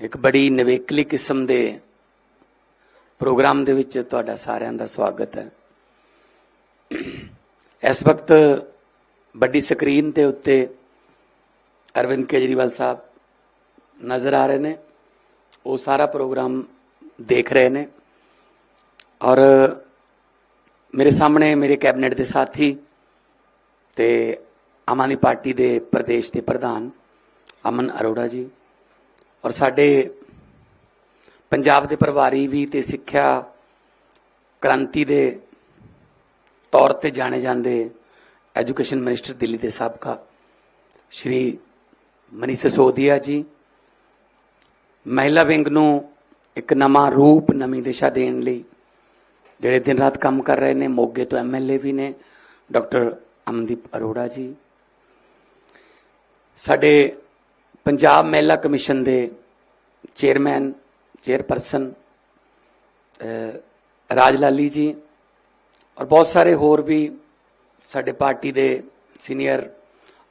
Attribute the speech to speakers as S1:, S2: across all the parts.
S1: ਇੱਕ ਬੜੀ ਨਵੇਕਲੀ ਕਿਸਮ ਦੇ ਪ੍ਰੋਗਰਾਮ ਦੇ ਵਿੱਚ ਤੁਹਾਡਾ ਸਾਰਿਆਂ ਦਾ ਸਵਾਗਤ ਹੈ। ਇਸ ਵਕਤ ਵੱਡੀ ਸਕਰੀਨ ਦੇ ਉੱਤੇ ਅਰਵਿੰਦ ਕੇਜਰੀਵਾਲ ਸਾਹਿਬ ਨਜ਼ਰ ਆ ਰਹੇ ਨੇ। ਉਹ ਸਾਰਾ ਪ੍ਰੋਗਰਾਮ ਦੇਖ ਰਹੇ ਨੇ। ਔਰ ਮੇਰੇ ਸਾਹਮਣੇ ਮੇਰੇ ਕੈਬਨਿਟ ਦੇ ਸਾਥੀ ਤੇ ਆਮ ਆਦਮੀ ਪਾਰਟੀ ਦੇ ਪ੍ਰਦੇਸ਼ ਦੇ ਪ੍ਰਧਾਨ ਅਮਨ ਅਰੋੜਾ ਜੀ ਔਰ ਸਾਡੇ ਪੰਜਾਬ ਦੇ ਪ੍ਰਭਾਰੀ ਵੀ ਤੇ ਸਿੱਖਿਆ ਕ੍ਰਾਂਤੀ ਦੇ ਤੌਰ ਤੇ ਜਾਣੇ ਜਾਂਦੇ ਐਜੂਕੇਸ਼ਨ ਮਿਨਿਸਟਰ ਦਿੱਲੀ ਦੇ ਸਾਬਕਾ ਸ਼੍ਰੀ ਮਨੀ ਸਸੋਦੀਆ ਜੀ। ਮਹਿਲਾ ਵਿੰਗ ਨੂੰ ਇੱਕ ਨਵਾਂ ਰੂਪ, ਨਵੀਂ ਦਿਸ਼ਾ ਦੇਣ ਲਈ ਜਿਹੜੇ ਦਿਨ ਰਾਤ ਕੰਮ ਕਰ ਰਹੇ ਨੇ, ਮੋਗੇ ਤੋਂ ਐਮਐਲਏ ਵੀ ਨੇ, ਡਾਕਟਰ ਅਮਨਦੀਪ ਅਰੋੜਾ ਜੀ। ਸਾਡੇ ਪੰਜਾਬ ਮਹਿਲਾ ਕਮਿਸ਼ਨ ਦੇ ਚੇਅਰਮੈਨ ਚੇਅਰਪਰਸਨ ਰਾਜ ਲਾਲੀ ਜੀ ਔਰ ਬਹੁਤ ਸਾਰੇ ਹੋਰ ਵੀ ਸਾਡੇ ਪਾਰਟੀ ਦੇ ਸੀਨੀਅਰ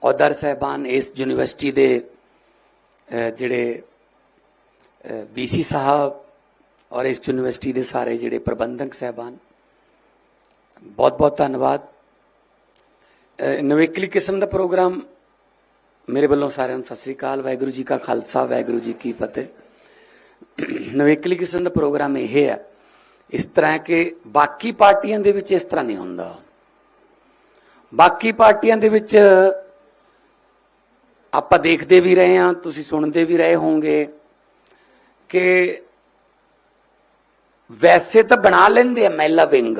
S1: ਅਹੁਦਰ ਸਹਿਬਾਨ ਇਸ ਯੂਨੀਵਰਸਿਟੀ ਦੇ ਅਹ, ਜਿਹੜੇ ਵੀਸੀ ਸਾਹਿਬ ਔਰ ਇਸ ਯੂਨੀਵਰਸਿਟੀ ਦੇ ਸਾਰੇ ਜਿਹੜੇ ਪ੍ਰਬੰਧਕ ਸਹਿਬਾਨ ਬਹੁਤ ਬਹੁਤ ਧੰਨਵਾਦ ਨਵੇਕਲੀ ਕਿਸਮ ਦਾ ਪ੍ਰੋਗਰਾਮ ਮੇਰੇ ਵੱਲੋਂ ਸਾਰਿਆਂ ਨੂੰ ਸਤਿ ਸ੍ਰੀ ਅਕਾਲ, ਵਾਹਿਗੁਰੂ ਜੀ ਕਾ ਖਾਲਸਾ, ਵਾਹਿਗੁਰੂ ਜੀ ਕੀ ਫਤਿਹ। ਨਵੇਕਲੀ ਕਿਸਮ ਦਾ ਪ੍ਰੋਗਰਾਮ ਇਹ ਹੈ, ਇਸ ਤਰ੍ਹਾਂ ਕਿ ਬਾਕੀ ਪਾਰਟੀਆਂ ਦੇ ਵਿੱਚ ਇਸ ਤਰ੍ਹਾਂ ਨਹੀਂ ਹੁੰਦਾ। ਬਾਕੀ ਪਾਰਟੀਆਂ ਦੇ ਵਿੱਚ ਆਪਾਂ ਦੇਖਦੇ ਵੀ ਰਹੇ ਹਾਂ, ਤੁਸੀਂ ਸੁਣਦੇ ਵੀ ਰਹੇ ਹੋਵੋਗੇ ਕਿ ਵੈਸੇ ਤਾਂ ਬਣਾ ਲੈਂਦੇ ਆ ਮਹਿਲਾ ਵਿੰਗ,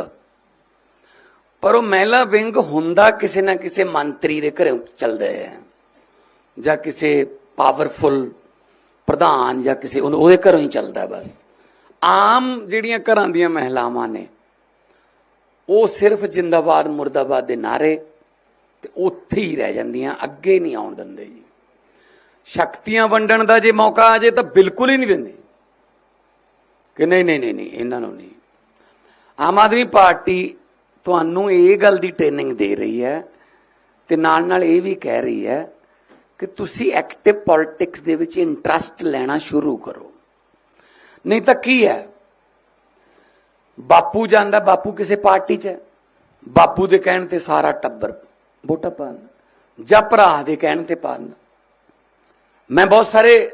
S1: ਪਰ ਉਹ ਮਹਿਲਾ ਵਿੰਗ ਹੁੰਦਾ ਕਿਸੇ ਨਾ ਕਿਸੇ ਮੰਤਰੀ ਦੇ ਘਰੇ ਚੱਲਦਾ ਹੈ। ਜਾਂ ਕਿਸੇ ਪਾਵਰਫੁਲ ਪ੍ਰਧਾਨ ਜਾਂ ਕਿਸੇ ਉਹਨੂੰ- ਉਹਦੇ ਘਰੋਂ ਹੀ ਚੱਲਦਾ ਬਸ। ਆਮ ਜਿਹੜੀਆਂ ਘਰਾਂ ਦੀਆਂ ਮਹਿਲਾਵਾਂ ਨੇ, ਉਹ ਸਿਰਫ ਜਿੰਦਾਬਾਦ ਮੁਰਦਾਬਾਦ ਦੇ ਨਾਰੇ ਤੇ ਉੱਥੇ ਹੀ ਰਹਿ ਜਾਂਦੀਆਂ, ਅੱਗੇ ਨਹੀਂ ਆਉਣ ਦਿੰਦੇ ਜੀ। ਸ਼ਕਤੀਆਂ ਵੰਡਣ ਦਾ ਜੇ ਮੌਕਾ ਆ ਜੇ ਤਾਂ ਬਿਲਕੁਲ ਹੀ ਨਹੀਂ ਦਿੰਦੇ। ਕਿ ਨਹੀਂ ਨਹੀਂ ਨਹੀਂ ਨਹੀਂ, ਇਹਨਾਂ ਨੂੰ ਨਹੀਂ। ਆਮ ਆਦਮੀ ਪਾਰਟੀ ਤੁਹਾਨੂੰ ਇਹ ਗੱਲ ਦੀ ਟ੍ਰੇਨਿੰਗ ਦੇ ਰਹੀ ਹੈ ਤੇ ਨਾਲ ਨਾਲ ਇਹ ਵੀ ਕਹਿ ਰਹੀ ਹੈ ਕਿ ਤੁਸੀਂ ਐਕਟਿਵ ਪੋਲਿਟਿਕਸ ਦੇ ਵਿੱਚ ਇੰਟਰਸਟ ਲੈਣਾ ਸ਼ੁਰੂ ਕਰੋ। ਨਹੀਂ ਤਾਂ ਕੀ ਹੈ? ਬਾਪੂ ਜਾਂਦਾ, ਬਾਪੂ ਕਿਸੇ ਪਾਰਟੀ 'ਚ ਹੈ। ਬਾਪੂ ਦੇ ਕਹਿਣ ਤੇ ਸਾਰਾ ਟੱਬਰ ਵੋਟਾਂ ਪਾਣ ਜਾਂ ਭਰਾ ਦੇ ਕਹਿਣ ਤੇ ਪਾਣ ਮੈਂ ਬਹੁਤ ਸਾਰੇ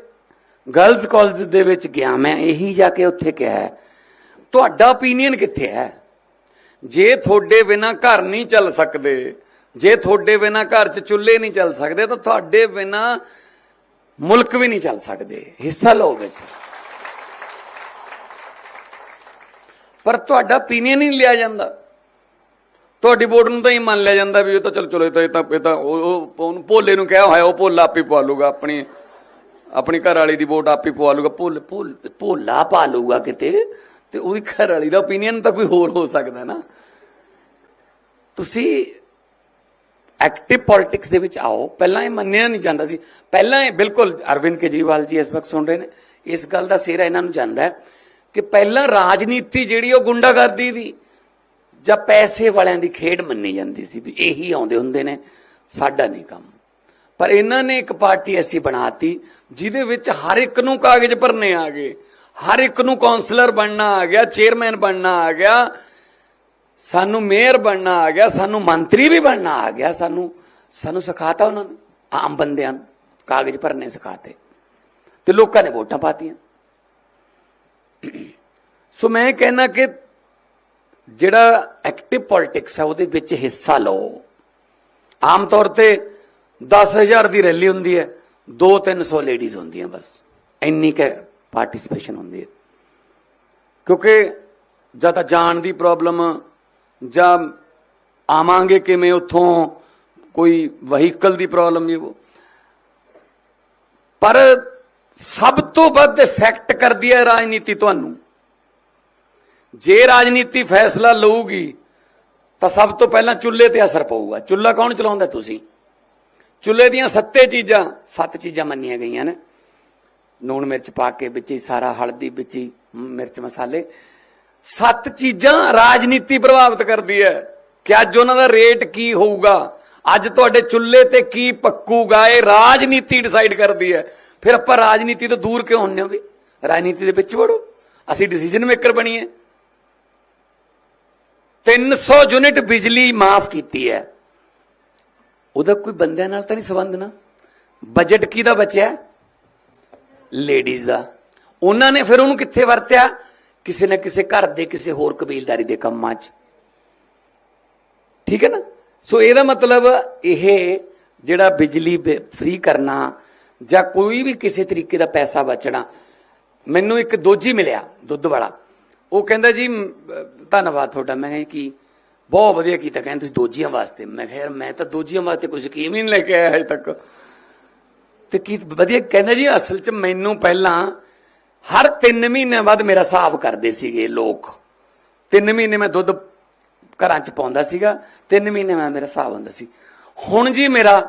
S1: ਗਰਲਸ ਕਾਲਜ ਦੇ ਵਿੱਚ ਗਿਆ। ਮੈਂ ਇਹੀ ਜਾ ਕੇ ਉੱਥੇ ਕਿਹਾ ਤੁਹਾਡਾ opinion ਕਿੱਥੇ ਹੈ? ਜੇ ਤੁਹਾਡੇ ਬਿਨਾ ਘਰ ਨਹੀਂ ਚੱਲ ਸਕਦੇ ਜੇ ਤੁਹਾਡੇ ਬਿਨਾ ਘਰ 'ਚ ਚੁੱਲ੍ਹੇ ਨਹੀਂ ਚੱਲ ਸਕਦੇ, ਤਾਂ ਤੁਹਾਡੇ ਬਿਨਾ ਮੁਲਕ ਵੀ ਨਹੀਂ ਚੱਲ ਸਕਦੇ। ਹਿੱਸਾ ਲਓ ਵਿੱਚ। ਪਰ ਤੁਹਾਡਾ opinion ਨਹੀਂ ਲਿਆ ਜਾਂਦਾ। ਤੁਹਾਡੀ ਵੋਟ ਨੂੰ ਤਾਂ ਹੀ ਮੰਨ ਲਿਆ ਜਾਂਦਾ ਵੀ ਇਹ ਤਾਂ ਚਲ ਚਲੋ, ਇਹ ਤਾਂ ਇਹ ਤਾਂ ਇਹ ਤਾਂ ਉਹ- ਉਹਨੂੰ ਭੋਲੇ ਨੂੰ ਕਿਹਾ ਹੋਇਆ, ਉਹ ਭੋਲਾ ਆਪੇ ਪਵਾ ਲੂਗਾ, ਆਪਣੀ ਆਪਣੀ ਘਰ ਵਾਲੀ ਦੀ ਵੋਟ ਆਪੇ ਪਵਾ ਲੂਗਾ। ਭੋਲ ਭੋਲ, ਭੋਲਾ ਪਾ ਲੂਗਾ ਕਿਤੇ, ਤੇ ਉਹਦੀ ਘਰ ਵਾਲੀ ਦਾ opinion ਤਾਂ ਕੋਈ ਹੋਰ ਹੋ ਸਕਦਾ ਨਾ। ਤੁਸੀਂ ਐਕਟਿਵ ਪੋਲਿਟਿਕਸ ਦੇ ਵਿੱਚ ਆਓ। ਪਹਿਲਾਂ ਇਹ ਮੰਨਿਆ ਨਹੀਂ ਜਾਂਦਾ ਸੀ। ਪਹਿਲਾਂ ਇਹ ਬਿਲਕੁਲ ਅਰਵਿੰਦ ਕੇਜਰੀਵਾਲ ਜੀ ਇਸ ਵਕਤ ਸੁਣ ਰਹੇ ਨੇ। ਇਸ ਗੱਲ ਦਾ ਸਿਹਰਾ ਇਹਨਾਂ ਨੂੰ ਜਾਂਦਾ ਹੈ ਕਿ ਪਹਿਲਾਂ ਰਾਜਨੀਤੀ ਜਿਹੜੀ ਉਹ ਗੁੰਡਾਗਰਦੀ ਦੀ ਜਾਂ ਪੈਸੇ ਵਾਲਿਆਂ ਦੀ ਖੇਡ ਮੰਨੀ ਜਾਂਦੀ ਸੀ ਵੀ ਇਹੀ ਆਉਂਦੇ ਹੁੰਦੇ ਨੇ, ਸਾਡਾ ਨਹੀਂ ਕੰਮ। ਪਰ ਇਹਨਾਂ ਨੇ ਇੱਕ ਪਾਰਟੀ ਐਸੀ ਬਣਾਤੀ ਜਿਹਦੇ ਵਿੱਚ ਹਰ ਇੱਕ ਨੂੰ ਕਾਗਜ਼ ਭਰਨੇ ਆ ਗਏ। ਹਰ ਇੱਕ ਨੂੰ ਕਾਉਂਸਲਰ ਬਣਨਾ ਆ ਗਿਆ, ਚੇਅਰਮੈਨ ਬਣਨਾ ਆ ਗਿਆ। ਸਾਨੂੰ ਮੇਅਰ ਬਣਨਾ ਆ ਗਿਆ, ਸਾਨੂੰ ਮੰਤਰੀ ਵੀ ਬਣਨਾ ਆ ਗਿਆ, ਸਾਨੂੰ ਸਾਨੂੰ ਸਿਖਾਤਾ ਉਹਨਾਂ ਨੇ, ਆਮ ਬੰਦਿਆਂ ਨੂੰ, ਕਾਗਜ਼ ਭਰਨੇ ਸਿਖਾਤੇ। ਤੇ ਲੋਕਾਂ ਨੇ ਵੋਟਾਂ ਪਾਤੀਆਂ। ਸੋ ਮੈਂ ਕਹਿਣਾ ਕਿ ਜਿਹੜਾ ਐਕਟਿਵ ਪੋਲਿਟਿਕਸ ਹੈ ਉਹਦੇ ਵਿੱਚ ਹਿੱਸਾ ਲਓ। ਆਮ ਤੌਰ ਤੇ 10000 ਦੀ ਰੈਲੀ ਹੁੰਦੀ ਹੈ 2-300 ਲੇਡੀਜ਼ ਹੁੰਦੀਆਂ ਬਸ। ਇੰਨੀ ਕੁ ਪਾਰਟਿਸਿਪੇਸ਼ਨ ਹੁੰਦੀ ਹੈ। ਕਿਉਂਕਿ ਜਾਂ ਤਾਂ ਜਾਣ ਦੀ ਪ੍ਰੋਬਲਮ ਜਾਂ ਆਵਾਂਗੇ ਕਿਵੇਂ ਉੱਥੋਂ ਕੋਈ ਵਹੀਕਲ ਦੀ ਪ੍ਰੋਬਲਮ ਇਹ ਉਹ? ਪਰ ਸਭ ਤੋਂ ਵੱਧ ਇਫੈਕਟ ਕਰਦੀ ਹੈ ਰਾਜਨੀਤੀ ਤੁਹਾਨੂੰ। ਜੇ ਰਾਜਨੀਤੀ ਫੈਸਲਾ ਲਊਗੀ, ਤਾਂ ਸਭ ਤੋਂ ਪਹਿਲਾਂ ਚੁੱਲ੍ਹੇ ਤੇ ਅਸਰ ਪਊਗਾ। ਚੁੱਲ੍ਹਾ ਕੌਣ ਚਲਾਉਂਦਾ ਤੁਸੀਂ? ਚੁੱਲ੍ਹੇ ਦੀਆਂ ਸੱਤੇ ਚੀਜ਼ਾਂ, ਸੱਤ ਚੀਜ਼ਾਂ ਮੰਨੀਆਂ ਗਈਆਂ ਨੇ। ਨੂਣ ਮਿਰਚ ਪਾ ਕੇ ਵਿੱਚ ਹੀ ਸਾਰਾ, ਹਲਦੀ ਵਿੱਚ ਹੀ ਮਿਰਚ ਮਸਾਲੇ। ਸੱਤ ਚੀਜ਼ਾਂ ਰਾਜਨੀਤੀ ਪ੍ਰਭਾਵਿਤ ਕਰਦੀ ਹੈ ਕਿ ਅੱਜ ਉਹਨਾਂ ਦਾ ਰੇਟ ਕੀ ਹੋਊਗਾ? ਅੱਜ ਤੁਹਾਡੇ ਚੁੱਲ੍ਹੇ ਤੇ ਕੀ ਪੱਕੂਗਾ? ਇਹ ਰਾਜਨੀਤੀ ਡਿਸਾਈਡ ਕਰਦੀ ਹੈ। ਫਿਰ ਆਪਾਂ ਰਾਜਨੀਤੀ ਤੋਂ ਦੂਰ ਕਿਉਂ ਹੁੰਨੇ ਹੋ ਵੀ? ਰਾਜਨੀਤੀ ਦੇ ਵਿੱਚ ਵੜੋ। ਅਸੀਂ ਡਿਸੀਜਨ ਮੇਕਰ ਬਣੀਏ। 300 ਯੂਨਿਟ ਬਿਜਲੀ ਮਾਫ ਕੀਤੀ ਹੈ। ਉਹਦਾ ਕੋਈ ਬੰਦਿਆਂ ਨਾਲ ਤਾਂ ਨਹੀਂ ਸੰਬੰਧ ਨਾ। ਬਜਟ ਕਿਹਦਾ ਬਚਿਆ? ਲੇਡੀਜ਼ ਦਾ। ਉਹਨਾਂ ਨੇ ਫਿਰ ਉਹਨੂੰ ਕਿੱਥੇ ਵਰਤਿਆ? ਕਿਸੇ ਨਾ ਕਿਸੇ ਘਰ ਦੇ ਕਿਸੇ ਹੋਰ ਕਬੀਲਦਾਰੀ ਦੇ ਕੰਮਾਂ 'ਚ। ਠੀਕ ਹੈ ਨਾ? ਸੋ ਇਹਦਾ ਮਤਲਬ ਇਹ ਜਿਹੜਾ ਬਿਜਲੀ ਫ੍ਰੀ ਕਰਨਾ ਜਾਂ ਕੋਈ ਵੀ ਕਿਸੇ ਤਰੀਕੇ ਦਾ ਪੈਸਾ ਬਚਣਾ, ਮੈਨੂੰ ਇੱਕ ਦੋਜੀ ਮਿਲਿਆ ਦੁੱਧ ਵਾਲਾ। ਉਹ ਕਹਿੰਦਾ ਜੀ ਧੰਨਵਾਦ ਤੁਹਾਡਾ। ਮੈਂ ਕਿਹਾ ਜੀ, ਕੀ? ਬਹੁਤ ਵਧੀਆ ਕੀਤਾ। ਕਹਿੰਦੇ ਤੁਸੀਂ ਦੋਜੀਆਂ ਵਾਸਤੇ। ਮੈਂ ਕਿਹਾ, ਯਾਰ ਮੈਂ ਤਾਂ ਦੋਜੀਆਂ ਵਾਸਤੇ ਕੋਈ ਸਕੀਮ ਹੀ ਨਹੀਂ ਲੈ ਕੇ ਆਇਆ ਹਜੇ ਤੱਕ। ਤੇ ਕੀ, ਵਧੀਆ। ਕਹਿੰਦਾ ਜੀ, ਅਸਲ 'ਚ ਮੈਨੂੰ ਪਹਿਲਾਂ ਹਰ 3 ਮਹੀਨਿਆਂ ਬਾਅਦ ਮੇਰਾ ਹਿਸਾਬ ਕਰਦੇ ਸੀਗੇ ਲੋਕ। 3 ਮਹੀਨੇ ਮੈਂ ਦੁੱਧ ਘਰਾਂ 'ਚ ਪਾਉਂਦਾ ਸੀਗਾ 3 ਮਹੀਨੇ ਮੈਂ ਮੇਰਾ ਹਿਸਾਬ ਹੁੰਦਾ ਸੀ। ਹੁਣ ਜੀ ਮੇਰਾ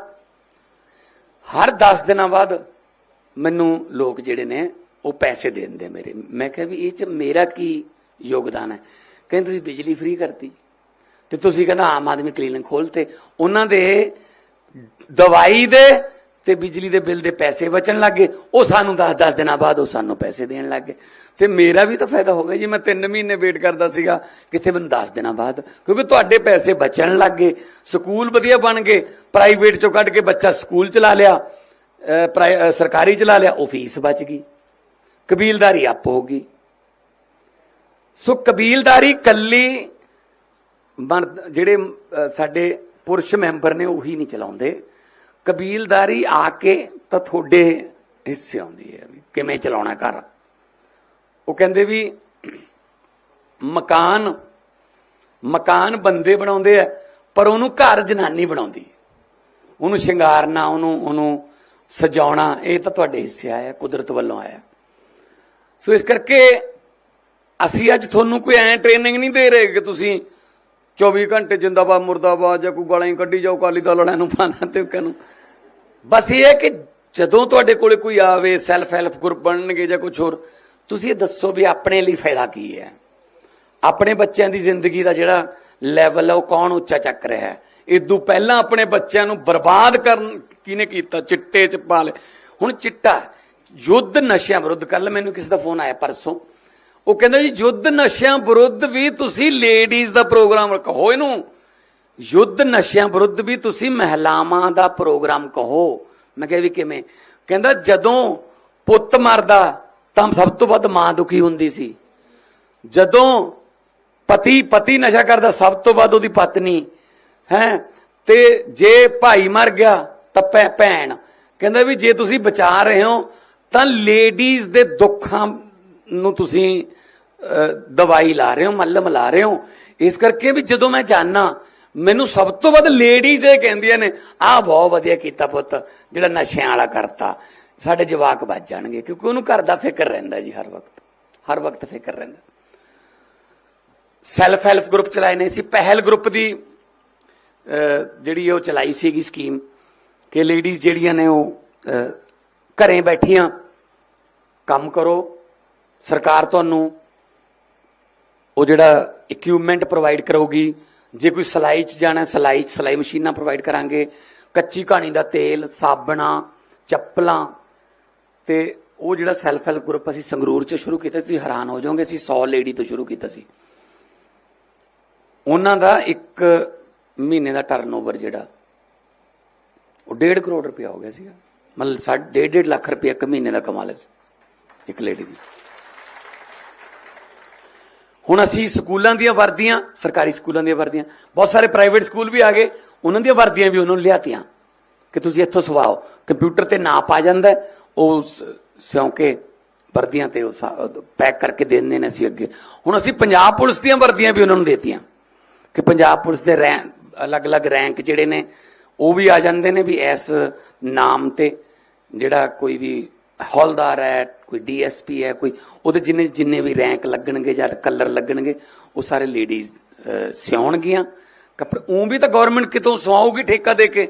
S1: ਹਰ 10 ਦਿਨਾਂ ਬਾਅਦ ਮੈਨੂੰ ਲੋਕ ਜਿਹੜੇ ਨੇ ਉਹ ਪੈਸੇ ਦੇ ਦਿੰਦੇ ਮੇਰੇ। ਮੈਂ ਕਿਹਾ ਵੀ ਇਹ 'ਚ ਮੇਰਾ ਕੀ ਯੋਗਦਾਨ ਹੈ? ਕਹਿੰਦੇ ਤੁਸੀਂ ਬਿਜਲੀ ਫ੍ਰੀ ਕਰਤੀ। ਤੇ ਤੁਸੀਂ ਕਹਿੰਦਾ ਆਮ ਆਦਮੀ ਕਲੀਨਿਕ ਖੋਲਤੇ। ਉਹਨਾਂ ਦੇ ਦਵਾਈ ਦੇ ਤੇ ਬਿਜਲੀ ਦੇ ਬਿੱਲ ਦੇ ਪੈਸੇ ਬਚਣ ਲੱਗੇ ਉਹ ਸਾਨੂੰ 10-10 ਦਿਨਾਂ ਬਾਅਦ ਉਹ ਸਾਨੂੰ ਪੈਸੇ ਦੇਣ ਲੱਗੇ ਤੇ ਮੇਰਾ ਵੀ ਤਾਂ ਫਾਇਦਾ ਹੋ ਗਿਆ ਜੀ, ਮੈਂ 3 ਮਹੀਨੇ ਵੇਟ ਕਰਦਾ ਸੀਗਾ, ਕਿੱਥੇ ਮੈਨੂੰ 10 ਦਿਨਾਂ ਬਾਅਦ, ਕਿਉਂਕਿ ਤੁਹਾਡੇ ਪੈਸੇ ਬਚਣ ਲੱਗੇ ਸਕੂਲ ਵਧੀਆ ਬਣ ਗਏ ਪ੍ਰਾਈਵੇਟ ਚੋਂ ਕੱਢ ਕੇ ਬੱਚਾ ਸਕੂਲ ਚਲਾ ਲਿਆ ਪ੍ਰਾਈ- ਸਰਕਾਰੀ ਚਲਾ ਲਿਆ, ਉਹ ਫੀਸ ਬਚ ਗਈ। ਕਬੀਲਦਾਰੀ ਆਪ ਹੋ ਗਈ। ਸੋ ਕਬੀਲਦਾਰੀ ਕੱਲੀ ਮਰਦ ਜਿਹੜੇ ਸਾਡੇ ਪੁਰਸ਼ ਮੈਂਬਰ ਨੇ ਉਹੀ ਨਹੀਂ ਚਲਾਉਂਦੇ। ਕਬੀਲਦਾਰੀ ਆ ਕੇ ਤਾਂ ਤੁਹਾਡੇ ਹਿੱਸੇ ਆਉਂਦੀ ਹੈ ਵੀ ਕਿਵੇਂ ਚਲਾਉਣਾ ਘਰ। ਉਹ ਕਹਿੰਦੇ ਵੀ ਮਕਾਨ ਮਕਾਨ ਬੰਦੇ ਬਣਾਉਂਦੇ ਆ, ਪਰ ਉਹਨੂੰ ਘਰ ਜਨਾਨੀ ਬਣਾਉਂਦੀ ਉਹਨੂੰ ਸ਼ਿੰਗਾਰਨਾ, ਉਹਨੂੰ ਉਹਨੂੰ ਸਜਾਉਣਾ, ਇਹ ਤਾਂ ਤੁਹਾਡੇ ਹਿੱਸੇ ਆਇਆ, ਕੁਦਰਤ ਵੱਲੋਂ ਆਇਆ। ਸੋ ਇਸ ਕਰਕੇ ਅਸੀਂ ਅੱਜ ਤੁਹਾਨੂੰ ਕੋਈ ਐ ਟ੍ਰੇਨਿੰਗ ਨਹੀਂ ਦੇ ਰਹੇ ਕਿ ਤੁਸੀਂ 24 ਘੰਟੇ ਜਿੰਦਾਬਾਦ, ਮੁਰਦਾਬਾਦ, ਜਾਂ ਕੋਈ ਗਾਲਾਂ ਹੀ ਕੱਢੀ ਜਾਓ ਕਾਲੀ ਦਲ ਵਾਲਿਆਂ ਨੂੰ ਪਾਣਾ ਤੇ ਕਨੂੰ ਬਸ ਇਹ ਹੈ ਕਿ ਜਦੋਂ ਤੁਹਾਡੇ ਕੋਲੇ ਕੋਈ ਆਵੇ ਸੈਲਫ ਹੈਲਪ ਗਰੁੱਪ ਬਣਨਗੇ ਜਾਂ ਕੁਝ ਹੋਰ, ਤੁਸੀਂ ਇਹ ਦੱਸੋ ਵੀ ਆਪਣੇ ਲਈ ਫਾਇਦਾ ਕੀ ਹੈ। ਆਪਣੇ ਬੱਚਿਆਂ ਦੀ ਜ਼ਿੰਦਗੀ ਦਾ ਜਿਹੜਾ ਲੈਵਲ ਹੈ ਉਹ ਕੌਣ ਉੱਚਾ ਚੱਕ ਰਿਹਾ ਹੈ? ਇਦੋਂ ਪਹਿਲਾਂ ਆਪਣੇ ਬੱਚਿਆਂ ਨੂੰ ਬਰਬਾਦ ਕਰਨ ਕਿਹਨੇ ਕੀਤਾ? ਚਿੱਟੇ ਚ ਪਾ ਲੈ ਹੁਣ ਚਿੱਟਾ, ਯੁੱਧ ਨਸ਼ਿਆਂ ਵਿਰੁੱਧ ਕੱਲ ਮੈਨੂੰ ਕਿਸੇ ਦਾ ਫੋਨ ਆਇਆ, ਪਰਸੋਂ। ਉਹ ਕਹਿੰਦਾ ਜੀ, ਯੁੱਧ ਨਸ਼ਿਆਂ ਵਿਰੁੱਧ ਵੀ ਤੁਸੀਂ ਲੇਡੀਜ਼ ਦਾ ਪ੍ਰੋਗਰਾਮ ਕਹੋ ਇਹਨੂੰ। ਯੁੱਧ ਨਸ਼ਿਆਂ ਵਿਰੁੱਧ ਵੀ ਤੁਸੀਂ ਮਹਿਲਾਵਾਂ ਦਾ ਪ੍ਰੋਗਰਾਮ ਕਹੋ। ਮੈਂ ਕਿਹਾ ਵੀ ਕਿਵੇਂ? ਕਹਿੰਦਾ, ਜਦੋਂ ਪੁੱਤ ਮਰਦਾ, ਤਾਂ ਸਭ ਤੋਂ ਵੱਧ ਮਾਂ ਦੁਖੀ ਹੁੰਦੀ ਸੀ। ਜਦੋਂ ਪਤੀ ਪਤੀ ਨਸ਼ਾ ਕਰਦਾ, ਸਭ ਤੋਂ ਵੱਧ ਉਹਦੀ ਪਤਨੀ। ਹੈ? ਤੇ ਜੇ ਭਾਈ ਮਰ ਗਿਆ, ਤਾਂ ਭੈ- ਭੈਣ ਕਹਿੰਦਾ ਵੀ ਜੇ ਤੁਸੀਂ ਬਚਾ ਰਹੇ ਹੋ, ਤਾਂ ਲੇਡੀਜ਼ ਦੇ ਦੁੱਖਾਂ ਨੂੰ ਤੁਸੀਂ ਦਵਾਈ ਲਾ ਰਹੇ ਹੋ ਮੱਲਮ ਲਾ ਰਹੇ ਹੋ। ਇਸ ਕਰਕੇ ਵੀ ਜਦੋਂ ਮੈਂ ਜਾਣਾ ਮੈਨੂੰ ਸਭ ਤੋਂ ਵੱਧ ਲੇਡੀਜ਼ ਇਹ ਕਹਿੰਦੀਆਂ ਨੇ ਆਹ ਬਹੁਤ ਵਧੀਆ ਕੀਤਾ ਪੁੱਤ ਜਿਹੜਾ ਨਸ਼ਿਆਂ ਵਾਲਾ ਕਰਤਾ। ਸਾਡੇ ਜਵਾਕ ਬਚ ਜਾਣਗੇ ਕਿਉਂਕਿ ਉਹਨੂੰ ਘਰ ਦਾ ਫਿਕਰ ਰਹਿੰਦਾ ਜੀ ਹਰ ਵਕਤ। ਹਰ ਵਕਤ ਫਿਕਰ ਰਹਿੰਦਾ। ਸੈਲਫ ਹੈਲਪ ਗਰੁੱਪ ਚਲਾਏ ਨੇ ਸੀ ਪਹਿਲ ਗਰੁੱਪ ਦੀ ਜਿਹੜੀ ਉਹ ਚਲਾਈ ਸੀਗੀ ਸਕੀਮ ਕਿ ਲੇਡੀਜ਼ ਜਿਹੜੀਆਂ ਨੇ ਉਹ ਅਹ, ਘਰੇ ਬੈਠੀਆਂ ਕੰਮ ਕਰੋ ਸਰਕਾਰ ਤੁਹਾਨੂੰ ਉਹ ਜਿਹੜਾ ਇਕਵਿਪਮੈਂਟ ਪ੍ਰੋਵਾਈਡ ਕਰੂਗੀ, ਜੇ ਕੋਈ ਸਲਾਈ ਚ ਜਾਣਾ, ਸਲਾਈ ਚ ਸਲਾਈ ਮਸ਼ੀਨਾਂ ਪ੍ਰੋਵਾਈਡ ਕਰਾਂਗੇ, ਕੱਚੀ ਕਹਾਣੀ ਦਾ ਤੇਲ, ਸਾਬਣਾ, ਚੱਪਲਾਂ, ਤੇ ਉਹ ਜਿਹੜਾ ਸੈਲਫ ਹੈਲਪ ਗਰੁੱਪ ਅਸੀਂ ਸੰਗਰੂਰ ਚ ਸ਼ੁਰੂ ਕੀਤਾ ਸੀ ਹੈਰਾਨ ਹੋ ਜਾਓਗੇ, ਅਸੀਂ 100 ਲੇਡੀ ਤੋਂ ਸ਼ੁਰੂ ਕੀਤਾ ਸੀ। ਉਹਨਾਂ ਦਾ ਇੱਕ ਮਹੀਨੇ ਦਾ ਟਰਨਓਵਰ ਜਿਹੜਾ, ਉਹ 1.5 ਕਰੋੜ ਰੁਪਇਆ ਹੋ ਗਿਆ ਸੀਗਾ। ਮਤਲਬ ਸਾਢੇ 1.5 ਲੱਖ ਰੁਪਇਆ ਇੱਕ ਮਹੀਨੇ ਦਾ ਕਮਾ ਲਿਆ ਸੀ, ਇੱਕ ਲੇਡੀ ਦੀ ਹੁਣ ਅਸੀਂ ਸਕੂਲਾਂ ਦੀਆਂ ਵਰਦੀਆਂ, ਸਰਕਾਰੀ ਸਕੂਲਾਂ ਦੀਆਂ ਵਰਦੀਆਂ, ਬਹੁਤ ਸਾਰੇ ਪ੍ਰਾਈਵੇਟ ਸਕੂਲ ਵੀ ਆ ਗਏ, ਉਹਨਾਂ ਦੀਆਂ ਵਰਦੀਆਂ ਵੀ ਉਹਨਾਂ ਨੂੰ ਲਿਆਤੀਆਂ ਕਿ ਤੁਸੀਂ ਇੱਥੋਂ ਸਵਾਓ। ਕੰਪਿਊਟਰ ਤੇ ਨਾਪ ਆ ਜਾਂਦਾ, ਉਹ ਸਿਉਂਕੇ ਵਰਦੀਆਂ ਤੇ ਉਹ ਪੈਕ ਕਰਕੇ ਦੇ ਦਿੰਦੇ ਨੇ ਅਸੀਂ ਅੱਗੇ। ਹੁਣ ਅਸੀਂ ਪੰਜਾਬ ਪੁਲਿਸ ਦੀਆਂ ਵਰਦੀਆਂ ਵੀ ਉਹਨਾਂ ਨੂੰ ਦੇਤੀਆਂ ਕਿ ਪੰਜਾਬ ਪੁਲਿਸ ਦੇ ਰੈਂਕ ਅਲੱਗ-ਅਲੱਗ ਰੈਂਕ ਜਿਹੜੇ ਨੇ, ਉਹ ਵੀ ਆ ਜਾਂਦੇ ਨੇ ਵੀ ਇਸ ਨਾਮ ਤੇ ਜਿਹੜਾ ਕੋਈ ਵੀ ਹੌਲਦਾਰ ਹੈ, ਕੋਈ ਡੀਐਸਪੀ ਹੈ, ਕੋਈ ਉਹਦੇ ਜਿੰਨੇ ਜਿੰਨੇ ਵੀ ਰੈਂਕ ਲੱਗਣਗੇ ਜਾਂ ਕਲਰ ਲੱਗਣਗੇ, ਉਹ ਸਾਰੇ ਲੇਡੀਜ਼ ਸਿਉਣਗੀਆਂ। ਕੱਪੜੇ ਉਹ ਵੀ ਤਾਂ ਗਵਰਨਮੈਂਟ ਕਿਤੋਂ ਸਵਾਉਗੀ ਠੇਕਾ ਦੇ ਕੇ?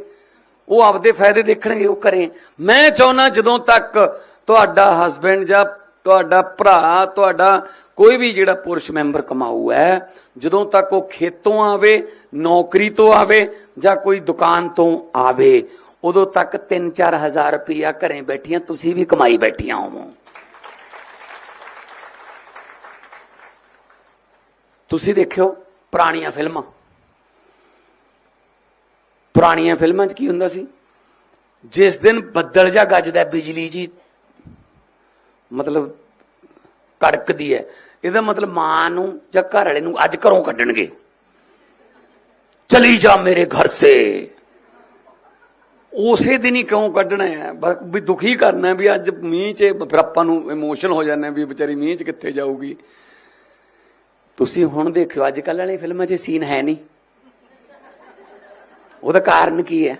S1: ਉਹ ਆਪਦੇ ਫਾਇਦੇ ਦੇਖਣਗੇ, ਉਹ ਕਰੇ। ਮੈਂ ਚਾਹੁੰਦਾ ਜਦੋਂ ਤੱਕ ਤੁਹਾਡਾ ਹਸਬੰਡ ਜਾਂ ਤੁਹਾਡਾ ਭਰਾ, ਤੁਹਾਡਾ ਕੋਈ ਵੀ ਜਿਹੜਾ ਪੁਰਸ਼ ਮੈਂਬਰ ਕਮਾਊ ਹੈ, ਜਦੋਂ ਤੱਕ ਉਹ ਖੇਤੋਂ ਆਵੇ, ਨੌਕਰੀ ਤੋਂ ਆਵੇ ਜਾਂ ਕੋਈ ਦੁਕਾਨ ਤੋਂ ਆਵੇ ਉਦੋਂ ਤੱਕ 3-4000 ਰੁਪਇਆ ਘਰੇ ਬੈਠੀਆਂ, ਤੁਸੀਂ ਵੀ ਕਮਾਈ ਬੈਠੀਆਂ ਹੋਵੋ। ਤੁਸੀਂ ਦੇਖਿਓ ਪੁਰਾਣੀਆਂ ਫਿਲਮਾਂ। ਪੁਰਾਣੀਆਂ ਫਿਲਮਾਂ 'ਚ ਕੀ ਹੁੰਦਾ ਸੀ? ਜਿਸ ਦਿਨ ਬੱਦਲ ਜਾਂ ਗੱਜਦਾ ਬਿਜਲੀ ਜੀ, ਮਤਲਬ ਕੜਕਦੀ ਹੈ। ਇਹਦਾ ਮਤਲਬ ਮਾਂ ਨੂੰ ਜਾਂ ਘਰ ਵਾਲੇ ਨੂੰ ਅੱਜ ਘਰੋਂ ਕੱਢਣਗੇ। ਚਲੀ ਜਾ ਮੇਰੇ ਘਰ ਸੇ। ਉਸੇ ਦਿਨ ਹੀ ਕਿਉਂ ਕੱਢਣਾ ਹੈ? ਬਸ ਵੀ ਦੁਖੀ ਕਰਨਾ ਵੀ ਅੱਜ ਮੀਂਹ 'ਚ ਫਿਰ ਆਪਾਂ ਨੂੰ ਇਮੋਸ਼ਨ ਹੋ ਜਾਂਦੇ ਵੀ ਵਿਚਾਰੀ ਮੀਂਹ 'ਚ ਕਿੱਥੇ ਜਾਊਗੀ। ਤੁਸੀਂ ਹੁਣ ਦੇਖਿਓ ਅੱਜ ਕੱਲ੍ਹ ਵਾਲੀ ਫਿਲਮਾਂ 'ਚ ਸੀਨ ਹੈ ਨਹੀਂ। ਉਹਦਾ ਕਾਰਨ ਕੀ ਹੈ?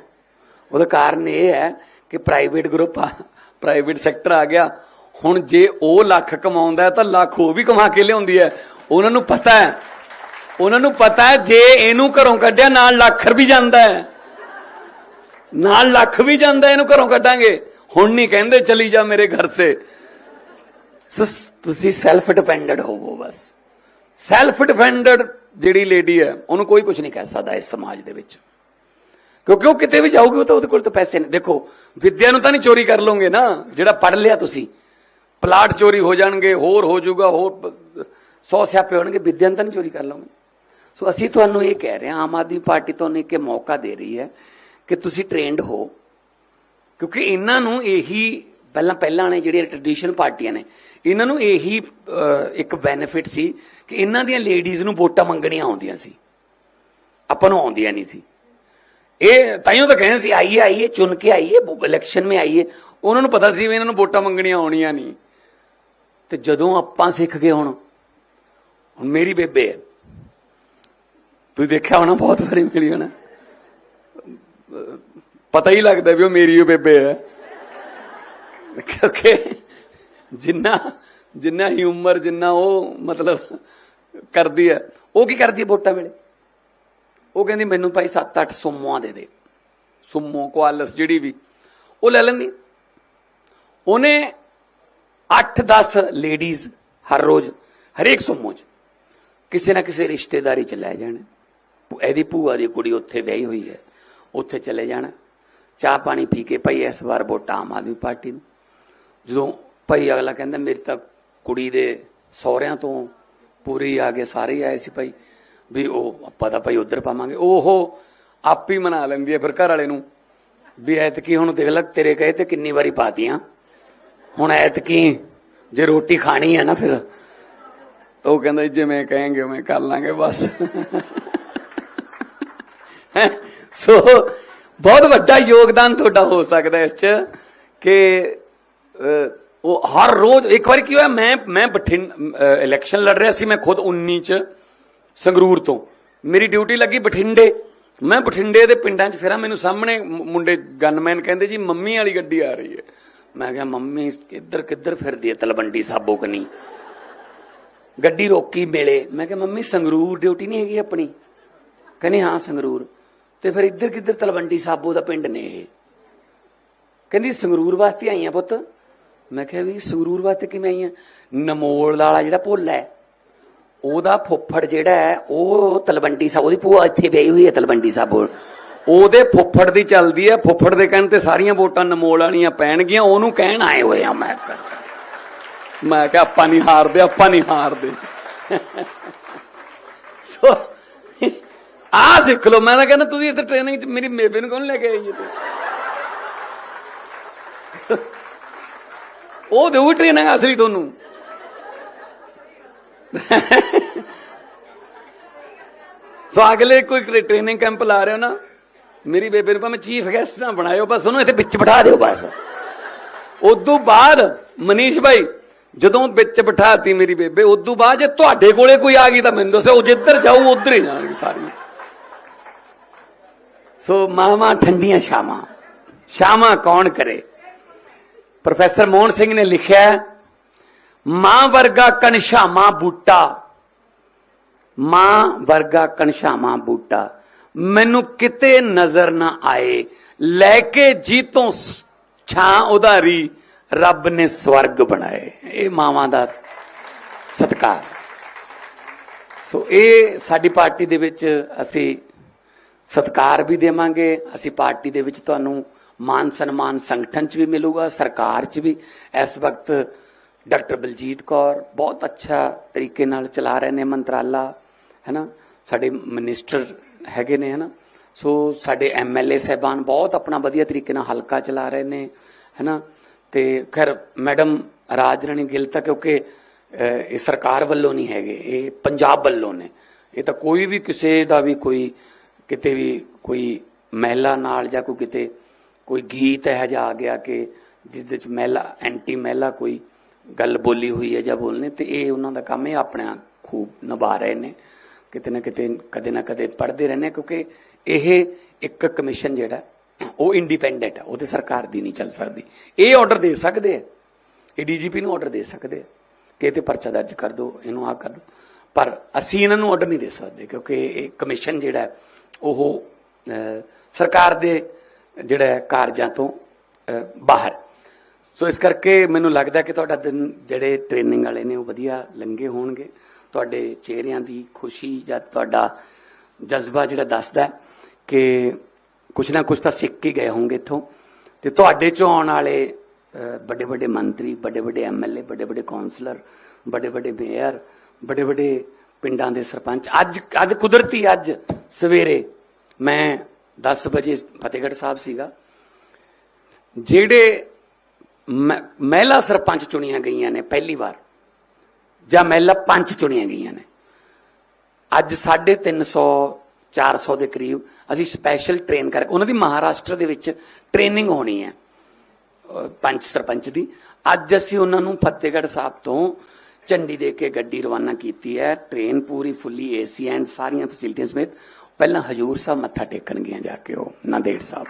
S1: ਉਹਦਾ ਕਾਰਨ ਇਹ ਹੈ ਕਿ ਪ੍ਰਾਈਵੇਟ ਗਰੁੱਪ ਆ ਪ੍ਰਾਈਵੇਟ ਸੈਕਟਰ ਆ ਗਿਆ। ਹੁਣ ਜੇ ਉਹ ਲੱਖ ਕਮਾਉਂਦਾ ਤਾਂ ਲੱਖ ਉਹ ਵੀ ਕਮਾ ਕੇ ਲਿਆਉਂਦੀ ਹੈ। ਉਹਨਾਂ ਨੂੰ ਪਤਾ ਹੈ, ਉਹਨਾਂ ਨੂੰ ਪਤਾ ਹੈ ਜੇ ਇਹਨੂੰ ਘਰੋਂ ਕੱਢਿਆ, ਨਾਲ ਲੱਖ ਵੀ ਜਾਂਦਾ ਹੈ। ਨਾਲ ਲੱਖ ਵੀ ਜਾਂਦਾ, ਇਹਨੂੰ ਘਰੋਂ ਕੱਢਾਂਗੇ। ਹੁਣ ਨਹੀਂ ਕਹਿੰਦੇ ਚਲੀ ਜਾ ਮੇਰੇ ਘਰ ਸੇ। ਤੁਸੀਂ ਸੈਲਫ ਡਿਪੈਂਡੈਂਟ ਹੋਵੋ ਬਸ। ਸੈਲਫ ਡਿਪੈਂਡੈਂਟ ਜਿਹੜੀ ਲੇਡੀ ਹੈ, ਉਹਨੂੰ ਕੋਈ ਕੁਝ ਨਹੀਂ ਕਹਿ ਸਕਦਾ ਇਸ ਸਮਾਜ ਦੇ ਵਿੱਚ। ਕਿਉਂਕਿ ਉਹ ਕਿਤੇ ਵੀ ਜਾਊਗੀ, ਉਹ ਤਾਂ ਉਹਦੇ ਕੋਲ ਤਾਂ ਪੈਸੇ ਨੇ। ਦੇਖੋ, ਵਿਦਿਆ ਨੂੰ ਤਾਂ ਨਹੀਂ ਚੋਰੀ ਕਰ ਲਓਗੇ ਨਾ, ਜਿਹੜਾ ਪੜ ਲਿਆ ਤੁਸੀਂ। ਪਲਾਟ ਚੋਰੀ ਹੋ ਜਾਣਗੇ, ਹੋਰ ਹੋ ਜਾਊਗਾ, ਹੋਰ ਸੌ ਸਿਆਪੇ ਹੋਣਗੇ, ਵਿਦਿਆ ਨੂੰ ਤਾਂ ਨਹੀਂ ਚੋਰੀ ਕਰ ਲਓਗੇ। ਸੋ ਅਸੀਂ ਤੁਹਾਨੂੰ ਇਹ ਕਹਿ ਰਹੇ ਹਾਂ, ਆਮ ਆਦਮੀ ਪਾਰਟੀ ਤੁਹਾਨੂੰ ਇੱਕ ਮੌਕਾ ਦੇ ਰਹੀ ਹੈ ਕਿ ਤੁਸੀਂ ਟ੍ਰੇਨਡ ਹੋ। ਕਿਉਂਕਿ ਇਹਨਾਂ ਨੂੰ ਇਹੀ ਪਹਿਲਾਂ ਪਹਿਲਾਂ ਨੇ ਜਿਹੜੀਆਂ ਟ੍ਰੈਡੀਸ਼ਨਲ ਪਾਰਟੀਆਂ ਨੇ, ਇਹਨਾਂ ਨੂੰ ਇਹੀ ਇੱਕ ਬੈਨੀਫਿਟ ਸੀ ਕਿ ਇਹਨਾਂ ਦੀਆਂ ਲੇਡੀਜ਼ ਨੂੰ ਵੋਟਾਂ ਮੰਗਣੀਆਂ ਆਉਂਦੀਆਂ ਸੀ। ਆਪਾਂ ਨੂੰ ਆਉਂਦੀਆਂ ਨਹੀਂ ਸੀ। ਇਹ ਤਾਈਓ ਤਾਂ ਕਹਿੰਦੇ ਸੀ, ਆਈਏ ਆਈਏ, ਚੁਣ ਕੇ ਆਈਏ ਇਲੈਕਸ਼ਨ में ਆਈਏ। ਉਹਨਾਂ ਨੂੰ ਪਤਾ ਸੀ ਵੀ ਇਹਨਾਂ ਨੂੰ ਵੋਟਾਂ ਮੰਗਣੀਆਂ ਆਉਣੀਆਂ ਨਹੀਂ। ਤੇ ਜਦੋਂ ਆਪਾਂ ਸਿੱਖ ਗਏ ਹੁਣ ਹੁਣ ਮੇਰੀ ਬੇਬੇ ਹੈ। ਤੁਸੀਂ ਦੇਖਿਆ ਹੋਣਾ, ਬਹੁਤ ਵਾਰੀ ਮਿਲੀ ਹੋਣਾ। ਪਤਾ ਹੀ ਲੱਗਦਾ ਵੀ ਉਹ ਮੇਰੀ ਉਹ ਬੇਬੇ ਹੈ। ਕਿਉਂਕਿ ਜਿੰਨਾ ਜਿੰਨਾ ਹੀ ਉਮਰ, ਜਿੰਨਾ ਉਹ ਮਤਲਬ ਕਰਦੀ ਹੈ, ਉਹ ਕੀ ਕਰਦੀ ਹੈ ਵੋਟਾਂ ਵੇਲੇ? ਉਹ ਕਹਿੰਦੀ, ਮੈਨੂੰ ਭਾਈ 7-8 ਸੁੰਮੋਆਂ ਦੇ ਦੇ। ਸੁਮੋ, ਕੁਆਲਸ, ਜਿਹੜੀ ਵੀ। ਉਹ ਲੈ ਲੈਂਦੀ। ਉਹਨੇ 8-10 ਲੇਡੀਜ਼ ਹਰ ਰੋਜ਼, ਹਰੇਕ ਸੁੰਮੋ 'ਚ ਕਿਸੇ ਨਾ ਕਿਸੇ ਰਿਸ਼ਤੇਦਾਰੀ 'ਚ ਲੈ ਜਾਣਾ। ਇਹਦੀ ਭੂਆ ਦੀ ਕੁੜੀ ਉੱਥੇ ਵਿਆਹੀ ਹੋਈ ਹੈ। ਉੱਥੇ ਚਲੇ ਜਾਣਾ। ਚਾਹ ਪਾਣੀ ਪੀ ਕੇ ਭਾਈ ਇਸ ਵਾਰ ਵੋਟਾਂ ਆਮ ਆਦਮੀ ਪਾਰਟੀ ਨੂੰ। ਜਦੋਂ ਭਾਈ ਅਗਲਾ ਕਹਿੰਦਾ ਮੇਰੀ ਤਾਂ ਕੁੜੀ ਦੇ ਸਹੁਰਿਆਂ ਤੋਂ ਪੂਰੀ ਆ ਗਏ ਸਾਰੇ ਆਏ ਸੀ ਭਾਈ ਵੀ ਉਹ ਆਪਾਂ ਤਾਂ ਭਾਈ ਉਧਰ ਪਾਵਾਂਗੇ। ਉਹ ਆਪ ਹੀ ਮਨਾ ਲੈਂਦੀ ਹੈ ਫਿਰ ਘਰ ਵਾਲੇ ਨੂੰ ਵੀ ਐਤਕੀ ਹੁਣ ਦੇਖ ਲੈ ਤੇਰੇ ਕਹੇ ਤੇ ਕਿੰਨੀ ਵਾਰੀ ਪਾਤੀਆਂ। ਹੁਣ ਐਤਕੀ ਜੇ ਰੋਟੀ ਖਾਣੀ ਹੈ ਨਾ ਫਿਰ ਉਹ ਕਹਿੰਦਾ ਜੀ, ਜਿਵੇਂ ਕहेंगे ਉਵੇਂ ਕਰ ਲਾਂਗੇ ਬਸ। ਸੋ ਬਹੁਤ ਵੱਡਾ ਯੋਗਦਾਨ ਤੁਹਾਡਾ ਹੋ ਸਕਦਾ ਇਸ ਚ ਕਿ ਉਹ ਹਰ ਰੋਜ਼, ਇੱਕ ਵਾਰ ਕੀ ਹੋਇਆ, ਮੈਂ ਮੈਂ ਬਠਿੰਡ ਇਲੈਕਸ਼ਨ ਲੜ ਰਿਹਾ ਸੀ, ਮੈਂ ਖੁਦ 19 ਚ, ਸੰਗਰੂਰ ਤੋਂ। ਮੇਰੀ ਡਿਊਟੀ ਲੱਗੀ ਬਠਿੰਡੇ। ਮੈਂ ਬਠਿੰਡੇ ਦੇ ਪਿੰਡਾਂ 'ਚ ਫਿਰਾਂ, ਮੈਨੂੰ ਸਾਹਮਣੇ ਮੁੰਡੇ ਗਨਮੈਨ ਕਹਿੰਦੇ, ਜੀ, ਮੰਮੀ ਵਾਲੀ ਗੱਡੀ ਆ ਰਹੀ ਹੈ। ਮੈਂ ਕਿਹਾ, ਮੰਮੀ ਇੱਧਰ ਕਿੱਧਰ ਫਿਰਦੀ ਹੈ ਤਲਵੰਡੀ ਸਾਬੋ ਕਨੀ? ਗੱਡੀ ਰੋਕੀ, ਮੇਲੇ। ਮੈਂ ਕਿਹਾ, ਮੰਮੀ, ਸੰਗਰੂਰ ਡਿਊਟੀ ਨਹੀਂ ਹੈਗੀ ਆਪਣੀ? ਕਹਿੰਦੇ, ਹਾਂ, ਸੰਗਰੂਰ। ਤੇ ਫਿਰ ਇੱਧਰ ਕਿੱਧਰ ਤਲਵੰਡੀ ਸਾਬੋ ਦਾ ਪਿੰਡ ਨੇ ਇਹ। ਕਹਿੰਦੀ, ਸੰਗਰੂਰ ਵਾਸਤੇ ਆਈਆਂ ਪੁੱਤ। ਮੈਂ ਕਿਹਾ ਵੀ, ਸੰਗਰੂਰ ਵਾਸਤੇ ਕਿਵੇਂ ਆਈਆਂ ਨਮੋਲ ਵਾਲਾ ਜਿਹੜਾ ਭੋਲਾ ਹੈ, ਉਹਦਾ ਫੁੱਫੜ ਜਿਹੜਾ ਹੈ, ਉਹ ਤਲਵੰਡੀ ਸਾਬੋ, ਉਹਦੀ ਭੂਆ ਇੱਥੇ ਵਿਆਹੀ ਹੋਈ ਹੈ ਤਲਵੰਡੀ ਸਾਬੋ। ਉਹਦੇ ਫੁੱਫੜ ਦੀ ਚੱਲਦੀ ਹੈ, ਫੁੱਫੜ ਦੇ ਕਹਿਣ ਤੇ ਸਾਰੀਆਂ ਵੋਟਾਂ ਨਮੋਲ ਵਾਲੀਆਂ ਪੈਣਗੀਆਂ, ਉਹਨੂੰ ਕਹਿਣ ਆਏ ਹੋਏ ਆ ਮੈਂ। ਮੈਂ ਕਿਹਾ, ਆਪਾਂ ਨਹੀਂ ਹਾਰਦੇ, ਆਪਾਂ ਨਹੀਂ ਹਾਰਦੇ। ਸੋ ਆ ਸਿੱਖ ਲਓ। ਮੈਂ ਤਾਂ ਕਹਿੰਦਾ ਤੁਸੀਂ ਇੱਥੇ ਟ੍ਰੇਨਿੰਗ ਚ, ਮੇਰੀ ਬੇਬੇ ਨੂੰ ਕੌਣ ਲੈ ਕੇ ਆਈ ਹੈ ਉਹ ਦੇਊ ਟ੍ਰੇਨਿੰਗ ਅਸਲੀ ਤੁਹਾਨੂੰ। ਸੋ ਅਗਲੇ ਕੋਈ ਟ੍ਰੇਨਿੰਗ ਕੈਂਪ ਲਾ ਰਹੇ ਹੋ ਨਾ, ਮੇਰੀ ਬੇਬੇ ਨੂੰ ਭਾਵੇਂ ਚੀਫ ਗੈਸਟ ਨਾ ਬਣਾਇਓ, ਬਸ ਉਹਨੂੰ ਇੱਥੇ ਵਿੱਚ ਬਿਠਾ ਦਿਓ ਬਸ। ਉਦੋਂ ਬਾਅਦ ਮਨੀਸ਼ ਭਾਈ ਜਦੋਂ ਵਿੱਚ ਬਿਠਾਤੀ ਮੇਰੀ ਬੇਬੇ, ਉਦੋਂ ਬਾਅਦ ਜੇ ਤੁਹਾਡੇ ਕੋਲੇ ਕੋਈ ਆ ਗਈ ਤਾਂ ਮੈਨੂੰ ਦੱਸੋ ਉਹ ਜਿੱਧਰ ਜਾਊ, ਉਧਰ ਹੀ ਜਾਣਗੇ ਸਾਰੀਆਂ। ਸੋ ਮਾਮਾ ਠੰਡੀਆਂ ਸ਼ਾਮਾਂ ਸ਼ਾਮਾਂ ਕੌਣ ਕਰੇ? ਪ੍ਰੋਫੈਸਰ ਮੋਹਨ ਸਿੰਘ ਨੇ ਲਿਖਿਆ, ਮਾਂ ਵਰਗਾ ਕਨਸ਼ਾਮਾ ਬੂਟਾ। ਮਾਂ ਵਰਗਾ ਕਨਸ਼ਾਮਾ ਬੂਟਾ। ਮੈਨੂੰ ਕਿਤੇ ਨਜ਼ਰ ਨਾ ਆਏ। ਲੈ ਕੇ ਜੀਤੋਂ ਸ- ਛਾਂ ਉਧਾਰੀ ਰੱਬ ਨੇ ਸਵਰਗ ਬਣਾਏ। ਇਹ ਮਾਵਾਂ ਦਾ ਸਤਕਾਰ। ਸੋ ਇਹ ਸਾਡੀ ਪਾਰਟੀ ਦੇ ਵਿੱਚ ਅਸੀਂ ਸਤਕਾਰ ਵੀ ਦੇਵਾਂਗੇ। ਅਸੀਂ ਪਾਰਟੀ ਦੇ ਵਿੱਚ ਤੁਹਾਨੂੰ ਮਾਨ ਸਨਮਾਨ ਸੰਗਠਨ 'ਚ ਵੀ ਮਿਲੂਗਾ, ਸਰਕਾਰ 'ਚ ਵੀ। ਇਸ ਵਕਤ ਡਾਕਟਰ ਬਲਜੀਤ ਕੌਰ ਬਹੁਤ ਅੱਛਾ ਤਰੀਕੇ ਨਾਲ ਚਲਾ ਰਹੇ ਨੇ ਮੰਤਰਾਲਾ, ਹੈਨਾ? ਸਾਡੇ ਮਿਨਿਸਟਰ ਹੈਗੇ ਨੇ, ਹੈਨਾ? ਸੋ ਸਾਡੇ ਐਮਐਲਏ ਸਹਿਬਾਨ ਬਹੁਤ ਆਪਣਾ ਵਧੀਆ ਤਰੀਕੇ ਨਾਲ ਹਲਕਾ ਚਲਾ ਰਹੇ ਨੇ, ਹੈਨਾ? ਤੇ ਖੈਰ, ਮੈਡਮ ਰਾਜ ਰਾਣੀ ਗਿੱਲ ਤਾਂ ਕਿਉਂਕਿ ਇਹ ਸਰਕਾਰ ਵੱਲੋਂ ਨਹੀਂ ਹੈਗੇ, ਇਹ ਪੰਜਾਬ ਵੱਲੋਂ ਨੇ। ਇਹ ਤਾਂ ਕੋਈ ਵੀ ਕਿਸੇ ਦਾ ਵੀ ਕੋਈ ਕਿਤੇ ਵੀ ਕੋਈ ਮਹਿਲਾ ਨਾਲ ਜਾਂ ਕੋਈ ਕਿਤੇ ਕੋਈ ਗੀਤ ਹੈ ਜਿਹਾ ਆ ਗਿਆ ਕਿ ਜਿਸ ਦੇ ਵਿੱਚ ਮਹਿਲਾ ਐਂਟੀ ਮਹਿਲਾ ਕੋਈ ਗੱਲ ਬੋਲੀ ਹੋਈ ਹੈ ਜਾਂ ਬੋਲਨੇ ਤੇ ਇਹ ਉਹਨਾਂ ਦਾ ਕੰਮ ਹੈ ਆਪਣਾ ਖੂਬ ਨਿਭਾ ਰਹੇ ਨੇ। ਕਿਤੇ ਨਾ ਕਿਤੇ, ਕਦੇ ਨਾ ਕਦੇ ਪੜਦੇ ਰਹਿੰਦੇ ਕਿਉਂਕਿ ਇਹ ਇੱਕ ਕਮਿਸ਼ਨ ਜਿਹੜਾ, ਉਹ ਇੰਡੀਪੈਂਡੈਂਟ ਹੈ ਉਹ ਤੇ ਸਰਕਾਰ ਦੀ ਨਹੀਂ ਚੱਲ ਸਕਦੀ। ਇਹ ਆਰਡਰ ਦੇ ਸਕਦੇ ਆ। ਇਹ ਡੀਜੀਪੀ ਨੂੰ ਆਰਡਰ ਦੇ ਸਕਦੇ ਆ। ਕਿ ਇਹ ਤੇ ਪਰਚਾ ਦਰਜ ਕਰ ਦਿਓ ਇਹਨੂੰ ਆ ਕਰ ਦਿਓ ਪਰ ਅਸੀਂ ਇਹਨਾਂ ਨੂੰ ਆਰਡਰ ਨਹੀਂ ਦੇ ਸਕਦੇ, ਕਿਉਂਕਿ ਇਹ ਕਮਿਸ਼ਨ ਜਿਹੜਾ ਉਹ ਸਰਕਾਰ ਦੇ ਜਿਹੜਾ ਕਾਰਜਾਂ ਤੋਂ ਬਾਹਰ। ਸੋ ਇਸ ਕਰਕੇ ਮੈਨੂੰ ਲੱਗਦਾ ਕਿ ਤੁਹਾਡਾ ਦਿਨ ਜਿਹੜੇ ਟ੍ਰੇਨਿੰਗ ਵਾਲੇ ਨੇ ਉਹ ਵਧੀਆ ਲੰਗੇ ਹੋਣਗੇ। ਤੁਹਾਡੇ ਚਿਹਰਿਆਂ ਦੀ ਖੁਸ਼ੀ ਜਾਂ ਤੁਹਾਡਾ ਜਜ਼ਬਾ ਜਿਹੜਾ ਦੱਸਦਾ ਕਿ ਕੁਛ ਨਾ ਕੁਛ ਤਾਂ ਸਿੱਖ ਕੇ ਗਏ ਹੋਣਗੇ ਇੱਥੋਂ। ਤੇ ਤੁਹਾਡੇ ਚੋਂ ਆਉਣ ਵਾਲੇ ਵੱਡੇ ਵੱਡੇ ਮੰਤਰੀ, ਵੱਡੇ ਵੱਡੇ ਐਮਐਲਏ ਵੱਡੇ ਵੱਡੇ ਕਾਉਂਸਲਰ ਵੱਡੇ ਵੱਡੇ ਮੇਅਰ, ਵੱਡੇ ਵੱਡੇ ਪਿੰਡਾਂ ਦੇ ਸਰਪੰਚ, ਅੱਜ ਅੱਜ ਕੁਦਰਤੀ ਅੱਜ ਸਵੇਰੇ ਮੈਂ 10 ਵਜੇ ਫਤਿਹਗੜ੍ਹ ਸਾਹਿਬ ਸੀਗਾ, ਜਿਹੜੇ ਮ- ਮਹਿਲਾ ਸਰਪੰਚ ਚੁਣੀਆਂ ਗਈਆਂ ਨੇ ਪਹਿਲੀ ਵਾਰ, ਜਾਂ ਮਹਿਲਾ ਪੰਚ ਚੁਣੀਆਂ ਗਈਆਂ ਨੇ। ਅੱਜ 350 400 ਦੇ ਕਰੀਬ ਅਸੀਂ ਸਪੈਸ਼ਲ ਟ੍ਰੇਨ ਕਰ, ਉਹਨਾਂ ਦੀ ਮਹਾਰਾਸ਼ਟਰ ਦੇ ਵਿੱਚ ਟ੍ਰੇਨਿੰਗ ਹੋਣੀ ਹੈ ਪੰਚ ਸਰਪੰਚ ਦੀ। ਅੱਜ ਅਸੀਂ ਉਹਨਾਂ ਨੂੰ ਫਤਿਹਗੜ੍ਹ ਸਾਹਿਬ ਤੋਂ ਝੰਡੀ ਦੇ ਕੇ ਗੱਡੀ ਰਵਾਨਾ ਕੀਤੀ ਹੈ। ਟ੍ਰੇਨ ਪੂਰੀ, ਫੁੱਲੀ ਏਸੀ ਐਂਡ ਸਾਰੀਆਂ ਫੈਸਿਲਿਟੀਆਂ ਸਮੇਤ ਪਹਿਲਾਂ ਹਜੂਰ ਸਾਹਿਬ ਮੱਥਾ ਟੇਕਣਗੀਆਂ ਜਾ ਕੇ ਉਹ ਨਾਂਦੇੜ ਸਾਹਿਬ।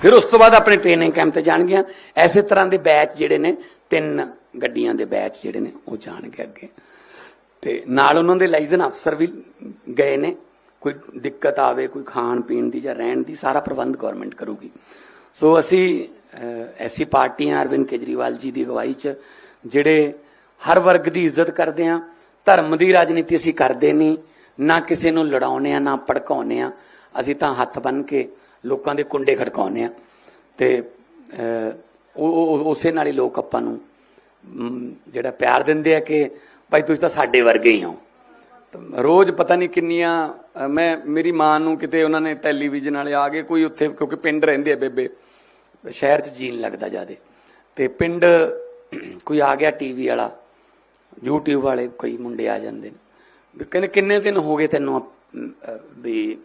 S1: ਫਿਰ ਉਸ ਤੋਂ ਬਾਅਦ ਆਪਣੇ ਟ੍ਰੇਨਿੰਗ ਕੈਂਪ ਤੇ ਜਾਣਗੀਆਂ। ਐਸੇ ਤਰ੍ਹਾਂ ਦੇ ਬੈਚ ਜਿਹੜੇ ਨੇ ਤਿੰਨ ਗੱਡੀਆਂ ਦੇ ਬੈਚ ਜਿਹੜੇ ਨੇ ਉਹ ਜਾਣਗੇ ਅੱਗੇ। ਤੇ ਨਾਲ ਉਹਨਾਂ ਦੇ ਲਾਇਸਨ ਅਫਸਰ ਵੀ ਗਏ ਨੇ। ਕੋਈ ਦਿੱਕਤ ਆਵੇ ਕੋਈ ਖਾਣ ਪੀਣ ਦੀ ਜਾਂ ਰਹਿਣ ਦੀ ਸਾਰਾ ਪ੍ਰਬੰਧ ਗਵਰਨਮੈਂਟ ਕਰੂਗੀ। ਸੋ ਅਸੀਂ ਅਹ, ਐਸੀ ਪਾਰਟੀਆਂ ਅਰਵਿੰਦ ਕੇਜਰੀਵਾਲ ਜੀ ਦੀ ਅਗਵਾਈ 'ਚ ਜਿਹੜੇ ਹਰ ਵਰਗ ਦੀ ਇੱਜ਼ਤ ਕਰਦੇ ਆ ਧਰਮ ਦੀ ਰਾਜਨੀਤੀ ਅਸੀਂ ਕਰਦੇ ਨਹੀਂ ਨਾ ਕਿਸੇ ਨੂੰ ਲੜਾਉਨੇ ਆ, ਨਾ ਭੜਕਾਉਨੇ ਆ। ਅਸੀਂ ਤਾਂ ਹੱਥ ਬੰਨ ਕੇ ਲੋਕਾਂ ਦੇ ਕੁੰਡੇ ਖੜਕਾਉਨੇ ਆ। ਤੇ ਉਹ ਉਸੇ ਨਾਲ ਹੀ ਲੋਕ ਆਪਾਂ ਨੂੰ ਜਿਹੜਾ ਪਿਆਰ ਦਿੰਦੇ ਆ ਕਿ ਭਾਈ ਤੁਸੀਂ ਤਾਂ ਸਾਡੇ ਵਰਗੇ ਹੀ ਹੋ। ਰੋਜ਼ ਪਤਾ ਨਹੀਂ ਕਿੰਨੀਆਂ ਮੈਂ, ਮੇਰੀ ਮਾਂ ਨੂੰ ਕਿਤੇ ਉਹਨਾਂ ਨੇ ਟੈਲੀਵਿਜ਼ਨ ਵਾਲੇ ਆ ਗਏ, ਕੋਈ ਉੱਥੇ, ਕਿਉਂਕਿ ਪਿੰਡ ਰਹਿੰਦੇ ਆ ਬੇਬੇ, ਸ਼ਹਿਰ 'ਚ ਜੀਣ ਲੱਗਦਾ ਜਿਆਦੇ। ਤੇ ਪਿੰਡ, ਕੋਈ ਆ ਗਿਆ ਟੀਵੀ ਵਾਲਾ, YouTube ਵਾਲੇ ਕੋਈ ਮੁੰਡੇ ਆ ਜਾਂਦੇ ਨੇ। ਕਹਿੰਦੇ ਕਿੰਨੇ ਦਿਨ ਹੋ ਗਏ ਤੈਨੂੰ ਵੀ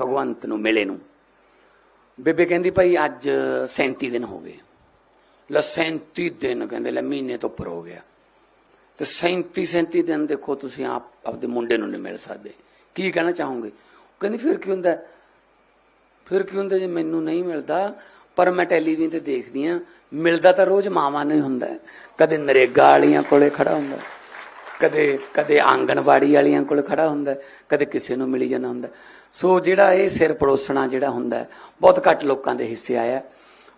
S1: ਭਗਵੰਤ ਨੂੰ ਮਿਲੇ ਨੂੰ? ਬੇਬੇ ਕਹਿੰਦੀ ਭਾਈ ਅੱਜ 37 ਦਿਨ ਹੋ ਗਏ। ਲੈ 37 ਦਿਨ ਕਹਿੰਦੇ, ਲੈ ਮਹੀਨੇ ਤੋਂ ਉੱਪਰ ਹੋ ਗਿਆ। ਤੇ 37 37 ਦਿਨ ਦੇਖੋ ਤੁਸੀਂ ਆਪ ਆਪਦੇ ਮੁੰਡੇ ਨੂੰ ਨਹੀਂ ਮਿਲ ਸਕਦੇ। ਕੀ ਕਹਿਣਾ ਚਾਹੋਗੇ? ਕਹਿੰਦੀ ਫਿਰ ਕੀ ਹੁੰਦਾ? ਫਿਰ ਕੀ ਹੁੰਦਾ ਜੇ ਮੈਨੂੰ ਨਹੀਂ ਮਿਲਦਾ? ਪਰ ਮੈਂ ਟੈਲੀਵਿਜ਼ਨ ਤੇ ਦੇਖਦੀ ਆ ਮਿਲਦਾ ਤਾਂ ਰੋਜ਼ ਮਾਵਾਂ ਨੂੰ ਹੁੰਦਾ। ਕਦੇ ਨਰੇਗਾ ਵਾਲੀਆਂ ਕੋਲੇ ਖੜਾ ਹੁੰਦਾ। ਕਦੇ ਕਦੇ ਆਂਗਣਵਾੜੀ ਵਾਲੀਆਂ ਕੋਲ ਖੜਾ ਹੁੰਦਾ, ਕਦੇ ਕਿਸੇ ਨੂੰ ਮਿਲੀ ਜਾਂਦਾ ਹੁੰਦਾ। ਸੋ ਜਿਹੜਾ ਇਹ ਸਿਰ ਪੜੋਸਣਾ ਜਿਹੜਾ ਹੁੰਦਾ, ਬਹੁਤ ਘੱਟ ਲੋਕਾਂ ਦੇ ਹਿੱਸੇ ਆਇਆ।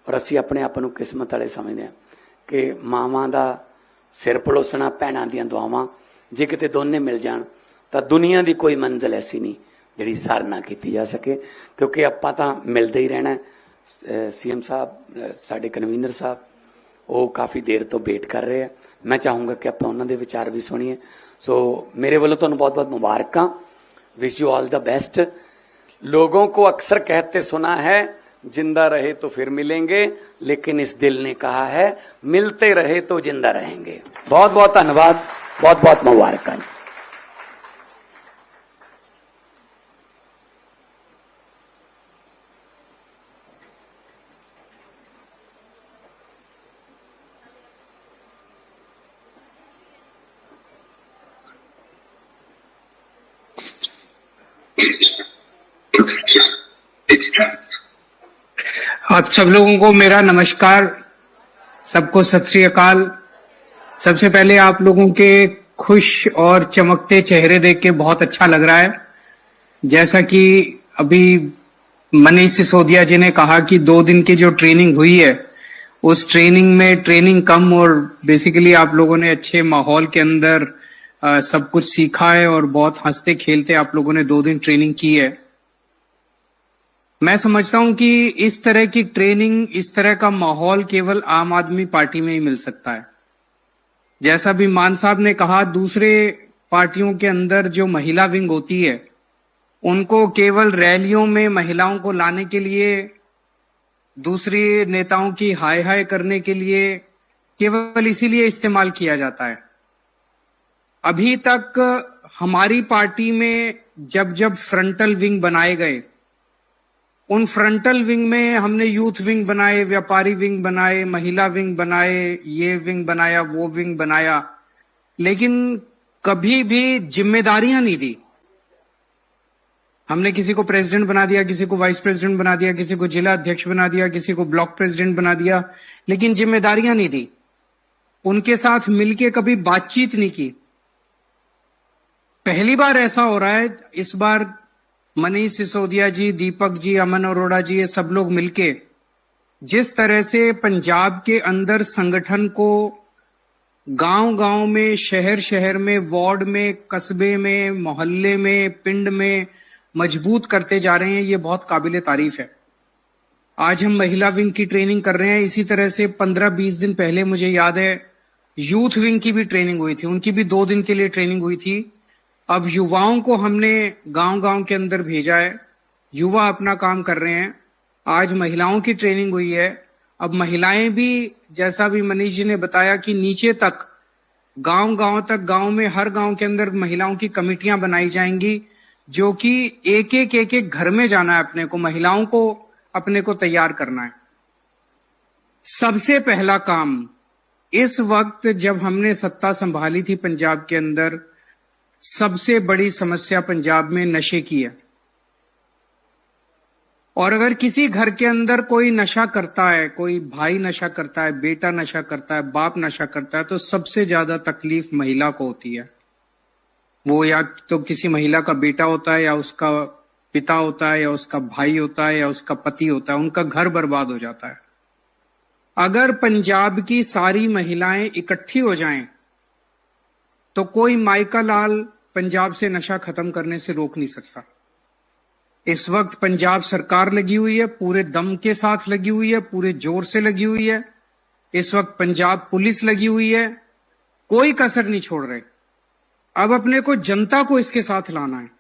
S1: ਔਰ ਅਸੀਂ ਆਪਣੇ ਆਪ ਨੂੰ ਕਿਸਮਤ ਵਾਲੇ ਸਮਝਦੇ ਹਾਂ ਕਿ ਮਾਵਾਂ ਦਾ ਸਿਰ ਪੜੋਸਣਾ, ਭੈਣਾਂ ਦੀਆਂ ਦੁਆਵਾਂ, ਜੇ ਕਿਤੇ ਦੋਨੇ ਮਿਲ ਜਾਣ, ਤਾਂ ਦੁਨੀਆ ਦੀ ਕੋਈ ਮੰਜ਼ਲ ਐਸੀ ਨਹੀਂ ਜਿਹੜੀ ਸਾਰਨਾ ਕੀਤੀ ਜਾ ਸਕੇ। ਕਿਉਂਕਿ ਆਪਾਂ ਤਾਂ ਮਿਲਦੇ ਹੀ ਰਹਿਣਾ ਸੀਐਮ ਸਾਹਿਬ ਸਾਡੇ ਕਨਵੀਨਰ ਸਾਹਿਬ, ਉਹ ਕਾਫੀ ਦੇਰ ਤੋਂ ਵੇਟ ਕਰ ਰਹੇ ਆ। ਮੈਂ ਚਾਹੂੰਗਾ ਕਿ ਆਪਾਂ ਉਹਨਾਂ ਦੇ ਵਿਚਾਰ ਵੀ ਸੁਣੀਏ ਸੋ ਮੇਰੇ ਵੱਲੋਂ ਤੁਹਾਨੂੰ ਬਹੁਤ-ਬਹੁਤ ਮੁਬਾਰਕਾਂ wish you all the best लोगों को अक्सर कहते सुना है जिंदा रहे तो फिर मिलेंगे लेकिन इस दिल ने कहा है मिलते रहे तो जिंदा रहेंगे बहुत बहुत धन्यवाद बहुत बहुत मुबारक
S2: आप सब लोगों को मेरा नमस्कार सबको सत अकाल। सबसे पहले आप लोगों के खुश और चमकते चेहरे देख के बहुत अच्छा लग रहा है। जैसा कि अभी मनीष सिसोदिया जी ने कहा कि दो दिन की जो ट्रेनिंग हुई है उस ट्रेनिंग में ट्रेनिंग कम और बेसिकली आप लोगों ने अच्छे माहौल के अंदर अ, सब कुछ सीखा है और बहुत हँसते खेलते आप लोगों ने दो दिन ट्रेनिंग की है। मैं समझता हूँ कि इस तरह की ट्रेनिंग, इस तरह का माहौल केवल आम आदमी पार्टी में ही मिल सकता है। जैसा भी मान साहब ने कहा, दूसरे पार्टियों के अंदर जो महिला विंग होती है, उनको केवल रैलियों में महिलाओं को लाने के लिए, दूसरी नेताओं की हाय हाय करने के लिए केवल इसीलिए इस्तेमाल किया जाता है। अभी तक हमारी पार्टी में जब जब फ्रंटल विंग बनाए गए उन फ्रंटल विंग में हमने यूथ विंग बनाए, व्यापारी विंग बनाए, महिला विंग बनाए, ये विंग बनाया, वो विंग बनाया। लेकिन कभी भी जिम्मेदारियाँ नहीं दी। हमने किसी को प्रेसिडेंट बना दिया, किसी को वाइस प्रेसिडेंट बना दिया, किसी को जिला अध्यक्ष बना दिया, किसी को ब्लॉक प्रेसिडेंट बना दिया, लेकिन जिम्मेदारियाँ नहीं दी। उनके साथ मिलके कभी बातचीत नहीं की। पहली बार ऐसा हो रहा है, इस बार मनीष सिसोदिया जी, दीपक जी, अमन अरोड़ा जी, ये सब लोग मिलके जिस तरह से पंजाब के अंदर संगठन को गाँव गाँव में शहर शहर में, वार्ड में, कस्बे में, मोहल्ले में, पिंड में मज़बूत करते जा रहे हैं, ये बहुत काबिल तारीफ़ है। आज हम महिला विंग की ट्रेनिंग कर रहे हैं, इसी तरह से पंद्रह बीस दिन पहले मुझे याद है, यूथ विंग की भी ट्रेनिंग हुई थी, उनकी भी दो दिन के लिए ट्रेनिंग हुई थी। अब युवाओं को हमने गाँव गाँव के अंदर भेजा है। युवा अपना काम कर रहे हैं। आज महिलाओं की ट्रेनिंग हुई है। अब महिलाएँ भी, जैसा भी मनीष जी ने बताया कि नीचे तक गाँव गाँव तक, गाँव में हर गाँव के अंदर महिलाओं की कमेटियाँ बनाई जाएँगी, जो कि एक एक एक एक घर में जाना है अपने को, महिलाओं को अपने को तैयार करना है। सबसे पहला काम, इस वक्त जब हमने सत्ता संभाली थी पंजाब के अंदर सबसे बड़ी समस्या पंजाब में नशे की है। और अगर किसी घर के अंदर कोई नशा करता है, कोई भाई नशा करता है, बेटा नशा करता है, बाप नशा करता है तो सबसे ज़्यादा तकलीफ़ महिला को होती है। वो या तो किसी महिला का बेटा होता है, या उसका पिता होता है, या उसका भाई होता है, या उसका पति होता है, उनका घर बर्बाद हो जाता है। अगर पंजाब की सारी महिलाएँ इकट्ठी हो जाएँ तो कोई माइका लाल पंजाब से नशा खत्म करने से रोक नहीं सकता। इस वक्त पंजाब सरकार लगी हुई है, पूरे दम के साथ लगी हुई है, पूरे ज़ोर से लगी हुई है। इस वक्त पंजाब पुलिस लगी हुई है। कोई कसर नहीं छोड़ रहे। अब अपने को जनता को इसके साथ लाना है।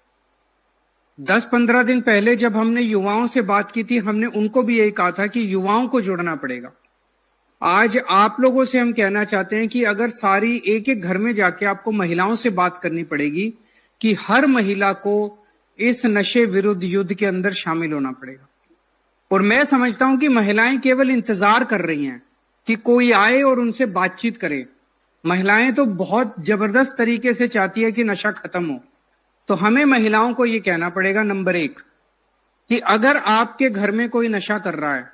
S2: दस पंद्रह दिन पहले जब हमने युवाओं से बात की थी, हमने उनको भी यही कहा था कि युवाओं को जुड़ना पड़ेगा। आज आप लोगों से हम कहना चाहते हैं कि अगर सारी एक एक घर में जाके आपको महिलाओं से बात करनी पड़ेगी, कि हर महिला को इस नशे विरुद्ध युद्ध के अंदर शामिल होना पड़ेगा। और मैं समझता हूँ कि महिलाएँ केवल इंतज़ार कर रही हैं कि कोई आए और उनसे बातचीत करे। महिलाएँ तो बहुत ज़बरदस्त तरीके से चाहती है कि नशा खत्म हो। तो हमें महिलाओं को यह कहना पड़ेगा, नंबर एक, कि अगर आपके घर में कोई नशा कर रहा है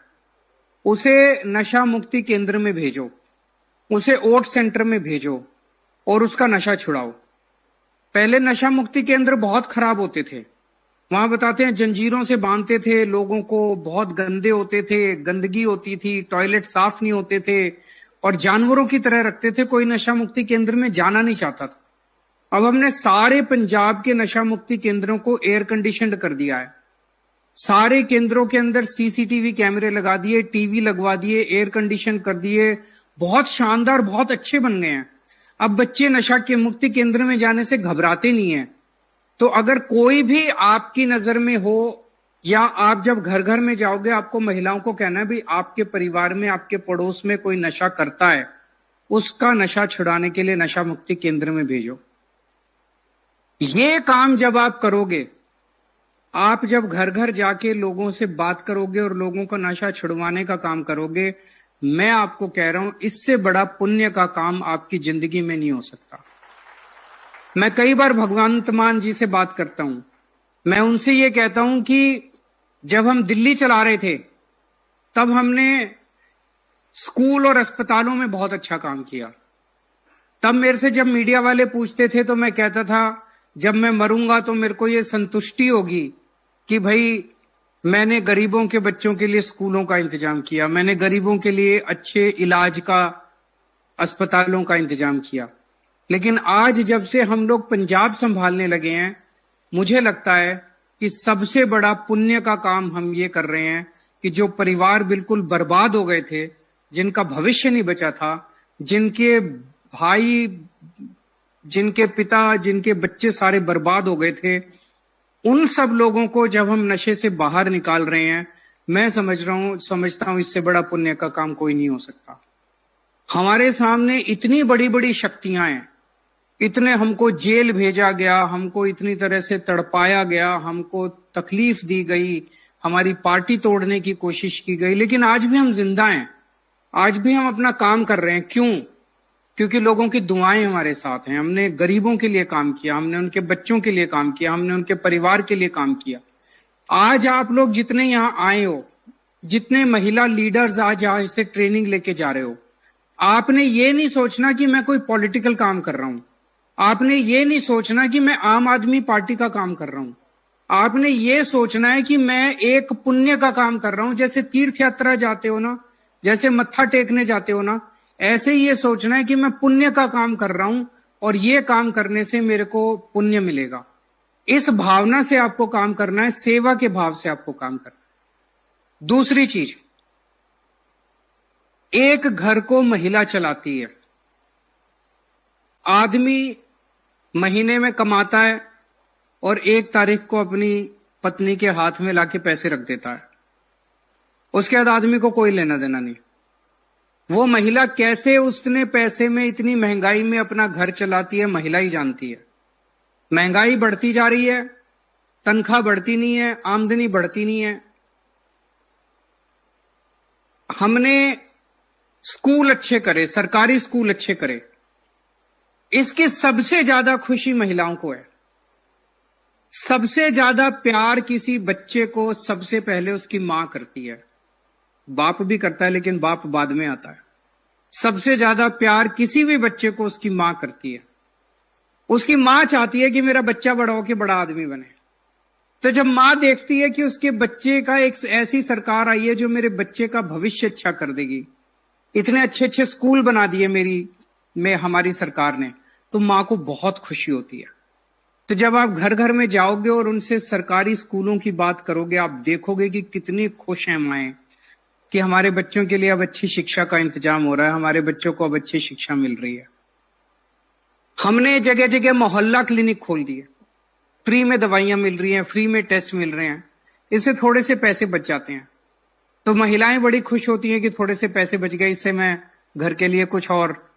S2: उसे नशा मुक्ति केंद्र में भेजो, उसे ओट सेंटर में भेजो और उसका नशा छुड़ाओ। पहले नशा मुक्ति केंद्र बहुत खराब होते थे। वहाँ बताते हैं, जंजीरों से बांधते थे, लोगों को बहुत गंदे होते थे, गंदगी होती थी, टॉयलेट साफ़ नहीं होते थे और जानवरों की तरह रखते थे, कोई नशा मुक्ति केंद्र में जाना नहीं चाहता था। अब हमने सारे पंजाब के नशा मुक्ति केंद्रों को एयर कंडीशनड कर दिया है। सारे केंद्रों के अंदर सीसीटीवी कैमरे लगा दिए, टीवी लगवा दिए एयर कंडीशन कर दिए। बहुत शानदार, बहुत अच्छे बन गए हैं। अब बच्चे नशा के मुक्ति केंद्र में जाने से घबराते नहीं है। तो अगर कोई भी आपकी नज़र में हो, या आप जब घर घर में जाओगे, आपको महिलाओं को कहना है भी आपके परिवार में, आपके पड़ोस में कोई नशा करता है, उसका नशा छुड़ाने के लिए नशा मुक्ति केंद्र में भेजो। ये काम जब आप करोगे आप जब घर घर जाके लोगों से बात करोगे और लोगों का नशा छुड़वाने का काम करोगे, मैं आपको कह रहा हूँ, इससे बड़ा पुण्य का काम आपकी ज़िंदगी में नहीं हो सकता। मैं कई बार भगवान तमान जी से बात करता हूँ। मैं उनसे ये कहता हूँ कि जब हम दिल्ली चला रहे थे, तब हमने स्कूल और अस्पतालों में बहुत अच्छा काम किया। तब मेरे से जब मीडिया वाले पूछते थे तो मैं कहता था, जब मैं मरूँगा तो मेरे को ये संतुष्टि होगी। कि भाई, मैंने गरीबों के बच्चों के लिए स्कूलों का इंतज़ाम किया, मैंने गरीबों के लिए अच्छे इलाज का, अस्पतालों का इंतज़ाम किया। लेकिन आज जब से हम लोग पंजाब संभालने लगे हैं, मुझे लगता है कि सबसे बड़ा पुण्य का काम हम ये कर रहे हैं कि जो परिवार बिल्कुल बर्बाद हो गए थे, जिनका भविष्य नहीं बचा था, जिनके भाई, जिनके पिता, जिनके बच्चे सारे बर्बाद हो गए थे उन सब लोगों को जब हम नशे से बाहर निकाल रहे हैं, मैं समझ रहा हूँ, समझता हूँ, इससे बड़ा पुण्य का काम कोई नहीं हो सकता। हमारे सामने इतनी बड़ी बड़ी शक्तियाँ हैं, इतने हमको जेल भेजा गया, हमको इतनी तरह से तड़पाया गया, हमको तकलीफ़ दी गई, हमारी पार्टी तोड़ने की कोशिश की गई, लेकिन आज भी हम ज़िंदा हैं, आज भी हम अपना काम कर रहे हैं। क्यों? क्योंकि लोगों की दुआएँ हमारे साथ हैं। हमने गरीबों के लिए काम किया, हमने उनके बच्चों के लिए काम किया, हमने उनके परिवार के लिए काम किया। आज आप लोग जितने यहाँ आए हो, जितने महिला लीडर्स आज यहाँ से ट्रेनिंग लेके जा रहे हो, आपने ये नहीं सोचना कि मैं कोई पॉलिटिकल काम कर रहा हूँ। आपने ये नहीं सोचना कि मैं आम आदमी पार्टी का काम कर रहा हूँ। आपने ये सोचना है कि मैं एक पुण्य का काम कर रहा हूँ। जैसे तीर्थ यात्रा जाते हो ना, जैसे मत्था टेकने जाते हो ना ऐसे ही ये सोचना है कि मैं पुण्य का काम कर रहा हूँ और ये काम करने से मेरे को पुण्य मिलेगा। इस भावना से आपको काम करना है, सेवा के भाव से आपको काम करना है। दूसरी चीज़, एक घर को महिला चलाती है। आदमी महीने में कमाता है और एक तारीख को अपनी पत्नी के हाथ में लाके पैसे रख देता है। उसके बाद आदमी को कोई लेना देना नहीं। वो महिला कैसे उसने पैसे में इतनी महँगाई में अपना घर चलाती है, महिला ही जानती है। महँगाई बढ़ती जा रही है, तनख्वाह बढ़ती नहीं है, आमदनी बढ़ती नहीं है। हमने स्कूल अच्छे करे, सरकारी स्कूल अच्छे करे। इसकी सबसे ज़्यादा खुशी महिलाओं को है। सबसे ज़्यादा प्यार किसी बच्चे को सबसे पहले उसकी माँ करती है। बाप भी करता है, लेकिन बाप बाद में आता है। सबसे ज़्यादा प्यार किसी भी बच्चे को उसकी माँ करती है। उसकी माँ चाहती है कि मेरा बच्चा बड़ा होकर बड़ा आदमी बने। तो जब माँ देखती है कि उसके बच्चे का एक ऐसी सरकार आई है जो मेरे बच्चे का भविष्य अच्छा कर देगी, इतने अच्छे अच्छे स्कूल बना दिए मेरी, में हमारी सरकार ने तो माँ को बहुत खुशी होती है। तो जब आप घर घर में जाओगे और उनसे सरकारी स्कूलों की बात करोगे, आप देखोगे कि कितनी खुश हैं माए। कि हमारे बच्चों के लिए अब अच्छी शिक्षा का इंतज़ाम हो रहा है, हमारे बच्चों को अब अच्छी शिक्षा मिल रही है। हमने जगह जगह मोहल्ला क्लिनिक खोल दिए। फ्री में दवाइयाँ मिल रही हैं, फ्री में टेस्ट मिल रहे हैं। इससे थोड़े से पैसे बच जाते हैं। तो महिलाएँ बड़ी खुश होती हैं कि थोड़े से पैसे बच गए, इससे मैं घर के लिए कुछ और